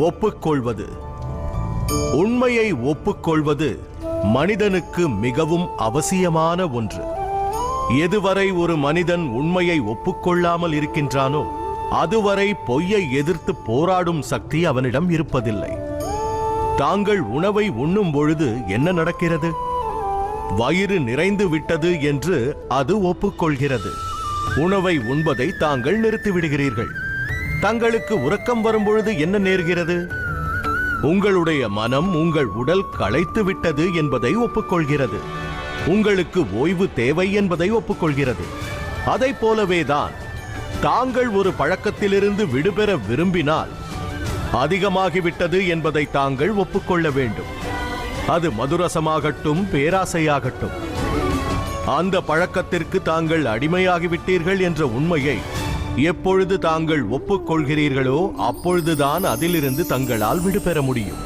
ஒப்புக்கொள்வது. உண்மையை ஒப்புக்கொள்வது மனிதனுக்கு மிகவும் அவசியமான ஒன்று. எதுவரை ஒரு மனிதன் உண்மையை ஒப்புக்கொள்ளாமல் இருக்கின்றானோ அதுவரை பொய்யை எதிர்த்து போராடும் சக்தி அவனிடம் இருப்பதில்லை. தாங்கள் உணவை உண்ணும் பொழுது என்ன நடக்கிறது? வயிறு நிறைந்து விட்டது என்று அது ஒப்புக்கொள்கிறது. உணவை உண்பதை தாங்கள் நிறுத்திவிடுகிறீர்கள். தங்களுக்கு உறக்கம் வரும்பொழுது என்ன நேர்கிறது? உங்களுடைய மனம் உங்கள் உடல் களைத்து விட்டது என்பதை ஒப்புக்கொள்கிறது. உங்களுக்கு ஓய்வு தேவை என்பதை ஒப்புக்கொள்கிறது. அதைப் போலவேதான் தாங்கள் ஒரு பழக்கத்திலிருந்து விடுபெற விரும்பினால் அதிகமாகிவிட்டது என்பதை தாங்கள் ஒப்புக்கொள்ள வேண்டும். அது மதுரசமாகட்டும் பேராசையாகட்டும். அந்த பழக்கத்திற்கு தாங்கள் அடிமையாகிவிட்டீர்கள் என்ற உண்மையை எப்பொழுது தாங்கள் ஒப்புக்கொள்கிறீர்களோ அப்பொழுதுதான் அதிலிருந்து தங்களால் விடுபெற முடியும்.